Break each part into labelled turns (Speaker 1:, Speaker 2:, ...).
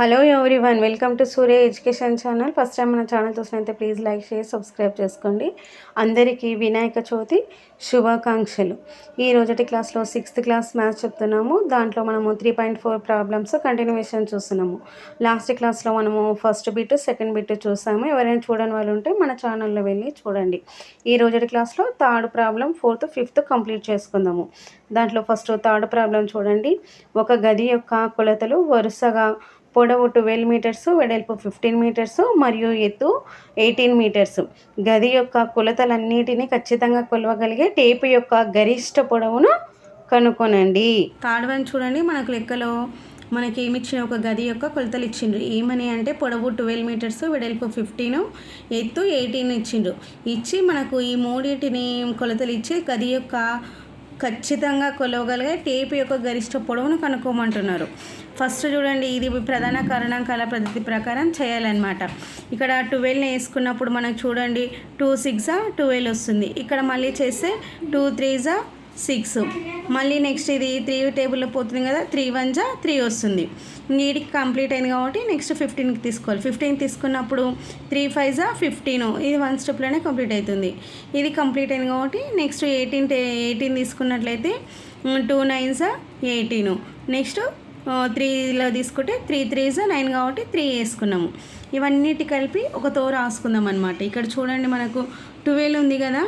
Speaker 1: Hello everyone welcome to Surya education channel. First time మన channel చూసినైతే please like share subscribe చేసుకోండి. అందరికీ వినాయక చవితి శుభాకాంక్షలు. ఈ రోజటి క్లాస్లో సిక్స్త్ క్లాస్ మ్యాథ్స్ చెప్తున్నాము. దాంట్లో మనము three point four problems continuation చూస్తున్నాము. లాస్ట్ క్లాస్లో మనము ఫస్ట్ బిట్ సెకండ్ బిట్ చూసాము. ఎవరైనా చూడని వాళ్ళు ఉంటే మన ఛానల్లో వెళ్ళి చూడండి. ఈ రోజటి క్లాస్లో third problem fourth fifth complete చేసుకుందాము. దాంట్లో ఫస్ట్ థర్డ్ ప్రాబ్లం చూడండి. ఒక గది యొక్క కొలతలు వరుసగా పొడవు ట్వెల్వ్ మీటర్స్ వెడల్పు ఫిఫ్టీన్ మీటర్స్ మరియు ఎత్తు ఎయిటీన్ మీటర్స్. గది యొక్క కొలతలన్నిటినీ ఖచ్చితంగా కొలవగలిగే టేపు యొక్క గరిష్ట పొడవును కనుక్కొనండి థర్డ్ వన్ చూడండి మనకు లెక్కలో మనకి ఏమి ఇచ్చిన ఒక గది యొక్క కొలతలు ఇచ్చిండ్రు. ఏమని అంటే పొడవు ట్వెల్వ్ మీటర్స్ వెడల్పు ఫిఫ్టీన్ ఎత్తు ఎయిటీన్ ఇచ్చిండ్రు. ఇచ్చి మనకు ఈ మూడింటిని కొలతలు ఇచ్చి గది యొక్క ఖచ్చితంగా కొలవగలిగే టేపు యొక్క గరిష్ట పొడవును కనుక్కోమంటున్నారు. ఫస్ట్ చూడండి ఇది ప్రధాన కారణాంకాల పద్ధతి ప్రకారం చేయాలన్నమాట. ఇక్కడ ట్వెల్వ్ని వేసుకున్నప్పుడు మనకు చూడండి టూ సిక్సా ట్వెల్వ్ వస్తుంది. ఇక్కడ మళ్ళీ చేస్తే టూ త్రీజా సిక్స్. మళ్ళీ నెక్స్ట్ ఇది త్రీ టేబుల్లో పోతుంది కదా త్రీ వన్ జా త్రీ వస్తుంది. వీటికి కంప్లీట్ అయింది కాబట్టి నెక్స్ట్ ఫిఫ్టీన్కి తీసుకోవాలి. ఫిఫ్టీన్ తీసుకున్నప్పుడు త్రీ ఫైవ్ జా ఫిఫ్టీన్. ఇది వన్ స్టెప్లోనే కంప్లీట్ అవుతుంది. ఇది కంప్లీట్ అయింది కాబట్టి నెక్స్ట్ ఎయిటీన్ ఎయిటీన్ తీసుకున్నట్లయితే టూ నైన్ జా ఎయిటీన్. నెక్స్ట్ త్రీలో తీసుకుంటే త్రీ త్రీస్ నైన్ కాబట్టి త్రీ వేసుకున్నాము. ఇవన్నిటి కలిపి ఒక తో రాసుకుందాం అనమాట ఇక్కడ చూడండి మనకు ట్వెల్వ్ ఉంది కదా.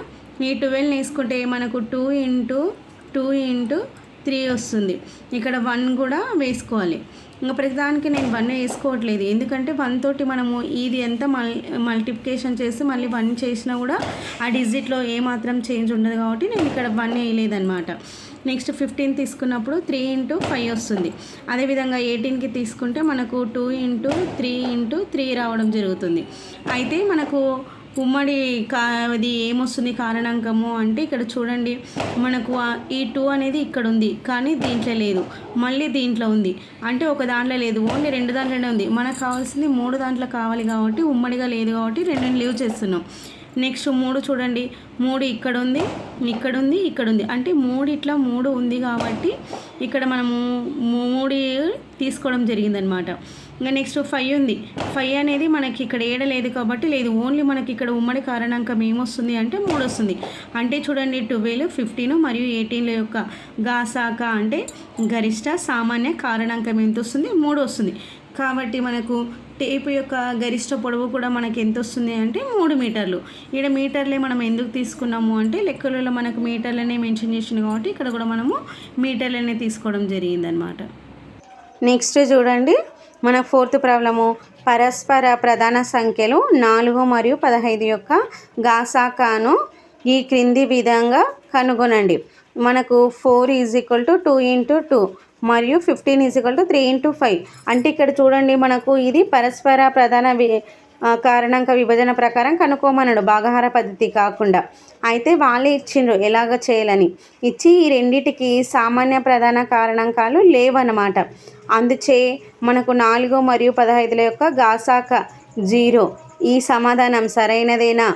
Speaker 1: ఈ ట్వెల్వ్ని వేసుకుంటే మనకు two into two into three వస్తుంది. ఇక్కడ వన్ కూడా వేసుకోవాలి. ఇంకా ప్రతిదానికి నేను వన్ వేసుకోవట్లేదు. ఎందుకంటే వన్ తోటి మనము ఇది ఎంత మల్ మల్టిప్లికేషన్ చేసి మళ్ళీ వన్ చేసినా కూడా ఆ డిజిట్లో ఏమాత్రం చేంజ్ ఉండదు కాబట్టి నేను ఇక్కడ వన్ వేయలేదన్నమాట. నెక్స్ట్ ఫిఫ్టీన్ తీసుకున్నప్పుడు త్రీ ఇంటూ ఫైవ్ వస్తుంది. అదేవిధంగా ఎయిటీన్కి తీసుకుంటే మనకు two into three into three రావడం జరుగుతుంది. అయితే మనకు ఉమ్మడి కా అది ఏమొస్తుంది కారణాంకము అంటే ఇక్కడ చూడండి మనకు ఈ టూ అనేది ఇక్కడ ఉంది కానీ దీంట్లో లేదు మళ్ళీ దీంట్లో ఉంది. అంటే ఒక దాంట్లో లేదు ఓన్లీ రెండు దాంట్లోనే ఉంది. మనకు కావాల్సింది మూడు దాంట్లో కావాలి కాబట్టి ఉమ్మడిగా లేదు కాబట్టి రెండు లీవ్ చేస్తున్నాం. నెక్స్ట్ మూడు చూడండి. మూడు ఇక్కడ ఉంది ఇక్కడ ఉంది ఇక్కడ ఉంది అంటే మూడు ఇట్లా మూడు ఉంది కాబట్టి ఇక్కడ మనము మూడు తీసుకోవడం జరిగిందనమాట ఇంకా నెక్స్ట్ ఫైవ్ ఉంది. ఫైవ్ అనేది మనకి ఇక్కడ ఏడ లేదు కాబట్టి లేదు. ఓన్లీ మనకి ఇక్కడ ఉమ్మడి కారణాంకం ఏమొస్తుంది అంటే మూడు వస్తుంది. అంటే చూడండి ట్వెల్వ్ ఫిఫ్టీన్ మరియు ఎయిటీన్ల యొక్క గాసాక అంటే గరిష్ట సామాన్య కారణాంకం ఎంత వస్తుంది? మూడు వస్తుంది. కాబట్టి మనకు టేపు యొక్క గరిష్ట పొడవు కూడా మనకి ఎంత వస్తుంది అంటే మూడు మీటర్లు. ఇక్కడ మీటర్లే మనం ఎందుకు తీసుకున్నాము అంటే లెక్కలలో మనకు మీటర్లనే మెన్షన్ చేసింది కాబట్టి ఇక్కడ కూడా మనము మీటర్లనే తీసుకోవడం జరిగిందనమాట నెక్స్ట్ చూడండి. మన ఫోర్త్ ప్రాబ్లము. పరస్పర ప్రధాన సంఖ్యలు నాలుగు మరియు పదహైదు యొక్క గాసాకాను ఈ క్రింది విధంగా కనుగొనండి. మనకు four is equal to two into two. మరియు fifteen is to three into five అంటే ఇక్కడ చూడండి మనకు ఇది పరస్పర ప్రధాన కారణాంక విభజన ప్రకారం కనుక్కోమన్నాడు భాగహార పద్ధతి కాకుండా. అయితే వాళ్ళే ఇచ్చిండ్రు ఎలాగ చేయాలని. ఇచ్చి ఈ రెండిటికి సామాన్య ప్రధాన కారణాంకాలు లేవన్నమాట. అందుచే మనకు నాలుగు మరియు పదహైదుల యొక్క గాసాక జీరో. ఈ సమాధానం సరైనదేనా?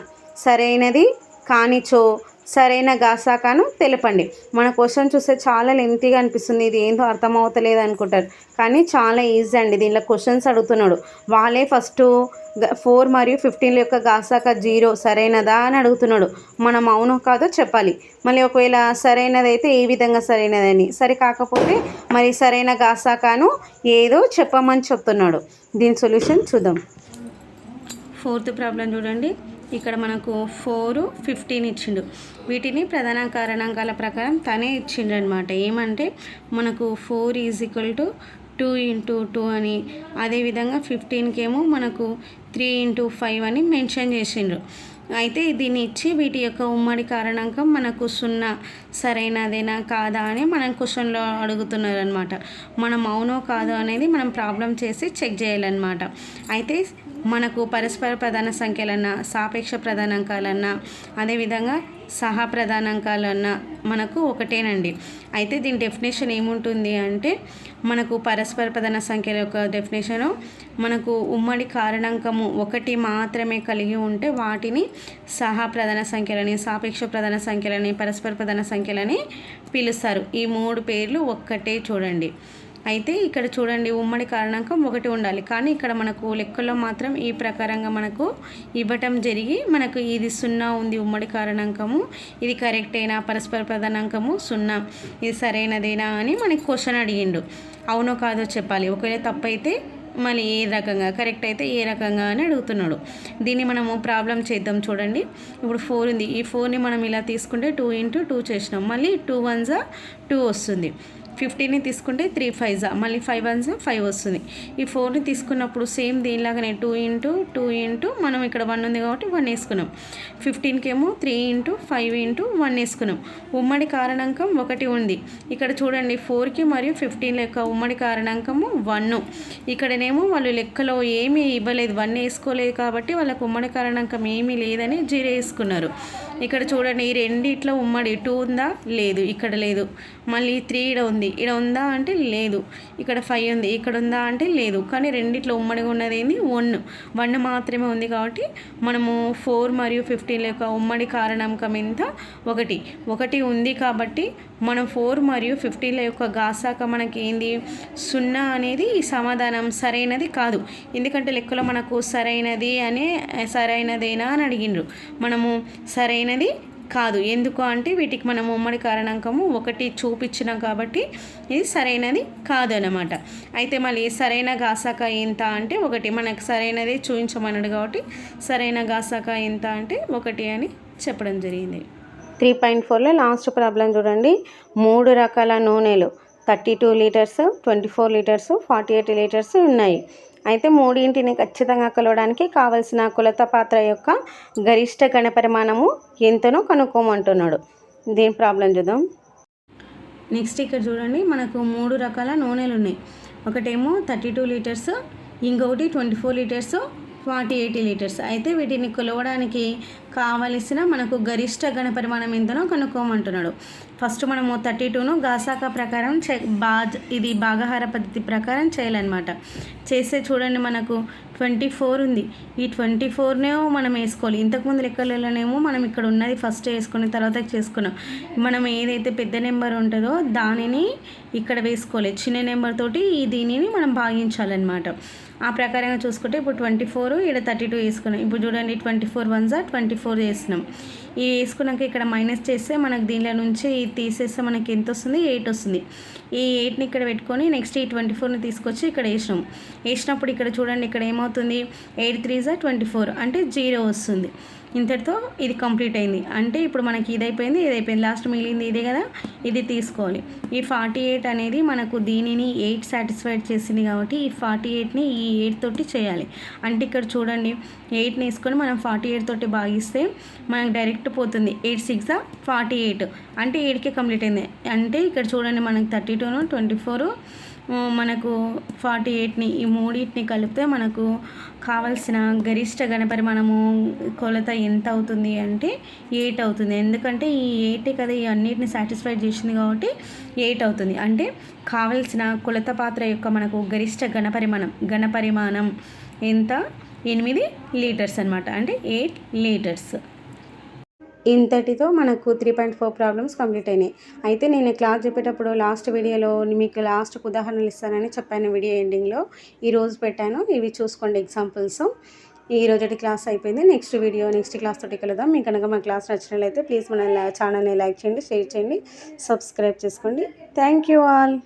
Speaker 1: సరైనది కానిచో సరైన గాసాకాను తెలపండి. మన క్వశ్చన్ చూస్తే చాలా లెంతీగా అనిపిస్తుంది. ఇది ఏందో అర్థమవుతలేదు అనుకుంటారు. కానీ చాలా ఈజీ అండి. దీనిలో క్వశ్చన్స్ అడుగుతున్నాడు. వాళ్ళే ఫస్ట్ ఫోర్ మరియు ఫిఫ్టీన్ల యొక్క గాసాక జీరో సరైనదా అని అడుగుతున్నాడు. మనం అవును కాదో చెప్పాలి. మళ్ళీ ఒకవేళ సరైనదైతే ఏ విధంగా సరైనదని. సరి కాకపోతే మరి సరైన గాసాకాను ఏదో చెప్పమని చెప్తున్నాడు. దీని సొల్యూషన్ చూద్దాం. ఫోర్త్ ప్రాబ్లం చూడండి. ఇక్కడ మనకు ఫోరు ఫిఫ్టీన్ ఇచ్చిండు. వీటిని ప్రధాన కారణాంకాల ప్రకారం తనే ఇచ్చిండు అనమాట ఏమంటే మనకు four is equal to two into two అని అదేవిధంగా ఫిఫ్టీన్కి ఏమో మనకు త్రీ ఇంటూ ఫైవ్ అని మెన్షన్ చేసిండ్రు. అయితే దీన్ని ఇచ్చి వీటి యొక్క ఉమ్మడి కారణాంకం మనకు సున్నా సరైనదేనా కాదా అని మనం క్వశ్చన్లో అడుగుతున్నారు అనమాట మనం అవునో కాదో అనేది మనం ప్రాబ్లం చేసి చెక్ చేయాలన్నమాట. అయితే మనకు పరస్పర ప్రధాన సంఖ్యలన్నా సాపేక్ష ప్రధానాంకాలన్నా అదేవిధంగా సహా ప్రధానాంకాలన్నా మనకు ఒకటేనండి. అయితే దీని డెఫినేషన్ ఏముంటుంది అంటే మనకు పరస్పర ప్రధాన సంఖ్యల యొక్క డెఫినేషను మనకు ఉమ్మడి కారణాంకము ఒకటి మాత్రమే కలిగి ఉంటే వాటిని సహా ప్రధాన సంఖ్యలని సాపేక్ష ప్రధాన సంఖ్యలని పరస్పర ప్రధాన సంఖ్యలని పిలుస్తారు. ఈ మూడు పేర్లు ఒక్కటే చూడండి. అయితే ఇక్కడ చూడండి ఉమ్మడి కారణాంకం ఒకటి ఉండాలి. కానీ ఇక్కడ మనకు లెక్కల్లో మాత్రం ఈ ప్రకారంగా మనకు ఇవ్వటం జరిగి మనకు ఇది సున్నా ఉంది ఉమ్మడి కారణాంకము. ఇది కరెక్ట్ అయినా పరస్పర ప్రధానాంకము సున్నా. ఇది సరైనదేనా అని మనకి క్వశ్చన్ అడిగిండు. అవునో కాదో చెప్పాలి. ఒకవేళ తప్పైతే మళ్ళీ ఏ రకంగా? కరెక్ట్ అయితే ఏ రకంగా అని అడుగుతున్నాడు. దీన్ని మనము ప్రాబ్లం చేద్దాం చూడండి. ఇప్పుడు ఫోర్ ఉంది. ఈ ఫోర్ని మనం ఇలా తీసుకుంటే టూ ఇంటూ టూ చేసినాం. మళ్ళీ టూ వన్జా టూ వస్తుంది. ఫిఫ్టీని తీసుకుంటే త్రీ ఫైవ్జా మళ్ళీ ఫైవ్ వన్స్ ఫైవ్ వస్తుంది. ఈ ఫోర్ని తీసుకున్నప్పుడు సేమ్ దీనిలాగానే టూ ఇంటూ టూ ఇంటూ మనం ఇక్కడ వన్ ఉంది కాబట్టి వన్ వేసుకున్నాం. ఫిఫ్టీన్కి ఏమో three into five into one వేసుకున్నాం. ఉమ్మడి కారణాంకం ఒకటి ఉంది. ఇక్కడ చూడండి ఫోర్కి మరియు ఫిఫ్టీన్ లెక్క ఉమ్మడి కారణాంకము వన్. ఇక్కడనేమో వాళ్ళు లెక్కలో ఏమీ ఇవ్వలేదు వన్ వేసుకోలేదు కాబట్టి వాళ్ళకు ఉమ్మడి కారణాంకం ఏమీ లేదని జీరో వేసుకున్నారు. ఇక్కడ చూడండి ఈ రెండిట్లో ఉమ్మడి టూ ఉందా? లేదు. ఇక్కడ లేదు. మళ్ళీ త్రీ ఇక్కడ ఉంది. ఇక్కడ ఉందా అంటే లేదు. ఇక్కడ ఫైవ్ ఉంది. ఇక్కడ ఉందా అంటే లేదు. కానీ రెండిట్లో ఉమ్మడిగా ఉన్నది ఏంది? వన్ వన్ మాత్రమే ఉంది కాబట్టి మనము ఫోర్ మరియు ఫిఫ్టీన్ యొక్క ఉమ్మడి కారణాంకం ఎంత? ఒకటి. ఒకటి ఉంది కాబట్టి మనం ఫోర్ మరియు ఫిఫ్టీన్ల యొక్క గాసాక మనకి ఏంది? సున్నా అనేది సమాధానం సరైనది కాదు. ఎందుకంటే లెక్కలో మనకు సరైనది అనే సరైనదేనా అని అడిగిండ్రు. మనము సరైనది కాదు. ఎందుకు అంటే వీటికి మనం ఉమ్మడి కారణాంకము ఒకటి చూపించినాం కాబట్టి ఇది సరైనది కాదనమాట అయితే మళ్ళీ సరైన గాసాక ఎంత అంటే ఒకటి. మనకు సరైనది చూపించమన్నాడు కాబట్టి సరైన గాసాక ఎంత అంటే ఒకటి అని చెప్పడం జరిగింది. త్రీ పాయింట్ ఫోర్లో లాస్ట్ ప్రాబ్లం చూడండి. మూడు రకాల నూనెలు. Thirty two litres twenty four litres forty eight litres ఉన్నాయి. అయితే మూడింటిని ఖచ్చితంగా కొలవడానికి కావలసిన కొలత పాత్ర యొక్క గరిష్ట గణ పరిమాణము ఎంతనో కనుక్కోమంటున్నాడు. దీని ప్రాబ్లం చూద్దాం. నెక్స్ట్ ఇక్కడ చూడండి మనకు మూడు రకాల నూనెలు ఉన్నాయి ఒకటేమో థర్టీ టూ లీటర్స్ ఇంకొకటి twenty four litres forty eighty litres అయితే వీటిని కొలవడానికి కావలసిన మనకు గరిష్ట గణ పరిమాణం ఎంతనో కనుక్కోమంటున్నాడు. ఫస్ట్ మనము థర్టీ టూను గాసాక ప్రకారం చే బా ఇది భాగహార పద్ధతి ప్రకారం చేయాలన్నమాట. చేస్తే చూడండి మనకు ట్వంటీ ఫోర్ ఉంది. ఈ ట్వంటీ ఫోర్నే మనం వేసుకోవాలి. ఇంతకుముందు లెక్కలలోనేమో మనం ఇక్కడ ఉన్నది ఫస్ట్ వేసుకుని తర్వాత చేసుకున్నాం. మనం ఏదైతే పెద్ద నెంబర్ ఉంటుందో దానిని ఇక్కడ వేసుకోవాలి. చిన్న నెంబర్ తోటి ఈ దీనిని మనం భాగించాలన్నమాట. ఆ ప్రకారంగా చూసుకుంటే ఇప్పుడు ట్వంటీ ఫోర్ ఇక్కడ థర్టీ టూ వేసుకున్నాం. ఇప్పుడు చూడండి ట్వంటీ ఫోర్ వన్ జా ట్వంటీ ఫోర్ చేసినాం ఈ వేసుకున్నాక ఇక్కడ మైనస్ చేస్తే మనకు దీనిలో నుంచి తీసేస్తే మనకి ఎంత వస్తుంది? ఎయిట్ వస్తుంది. ఈ ఎయిట్ని ఇక్కడ పెట్టుకొని నెక్స్ట్ ఈ ట్వంటీ ఫోర్ని తీసుకొచ్చి ఇక్కడ వేసినాం. వేసినప్పుడు ఇక్కడ చూడండి ఇక్కడ ఏమవుతుంది? ఎయిట్ త్రీ జా ట్వంటీ ఫోర్ అంటే జీరో వస్తుంది. ఇంతటితో ఇది కంప్లీట్ అయింది. అంటే ఇప్పుడు మనకి ఇది అయిపోయింది ఇది అయిపోయింది లాస్ట్ మిగిలింది ఇదే కదా? ఇది తీసుకోవాలి. ఈ ఫార్టీ ఎయిట్ అనేది మనకు దీనిని ఎయిట్ సాటిస్ఫైడ్ చేసింది కాబట్టి ఈ ఫార్టీ ఎయిట్ని ఈ ఎయిట్ తోటి చేయాలి. అంటే ఇక్కడ చూడండి ఎయిట్ని వేసుకొని మనం ఫార్టీ ఎయిట్ తోటి భాగిస్తే మనకు డైరెక్ట్ పోతుంది ఎయిట్ సిక్స్ ఫార్టీ ఎయిట్. అంటే ఎయిట్కే కంప్లీట్ అయింది. అంటే ఇక్కడ చూడండి మనకి థర్టీ టూను ట్వంటీ ఫోర్. మనకు ఫార్టీ ఎయిట్ని ఈ మూడింటిని కలిపితే మనకు కావలసిన గరిష్ట గణపరిమాణము కొలత ఎంత అవుతుంది అంటే ఎయిట్ అవుతుంది. ఎందుకంటే ఈ ఎయిటే కదా ఈ అన్నిటిని సాటిస్ఫై చేసింది కాబట్టి ఎయిట్ అవుతుంది. అంటే కావలసిన కొలత పాత్ర యొక్క మనకు గరిష్ట గణపరిమాణం గణపరిమాణం ఎంత? ఎనిమిది లీటర్స్ అనమాట అంటే ఎయిట్ లీటర్స్. ఇంతటితో మనకు three point four problems complete అయినాయి. అయితే నేను క్లాస్ చెప్పేటప్పుడు లాస్ట్ వీడియోలో మీకు లాస్ట్ ఉదాహరణలు ఇస్తానని చెప్పాను వీడియో ఎండింగ్లో ఈరోజు పెట్టాను. ఇవి చూసుకోండి ఎగ్జాంపుల్స్ ఈ రోజటి క్లాస్ అయిపోయింది. నెక్స్ట్ వీడియో నెక్స్ట్ క్లాస్ తోటి కలుద్దాం. మీకు కనుక మా క్లాస్ నచ్చినట్లయితే ప్లీజ్ మన ఛానల్ని లైక్ చేయండి షేర్ చేయండి సబ్స్క్రైబ్ చేసుకోండి. Thank you all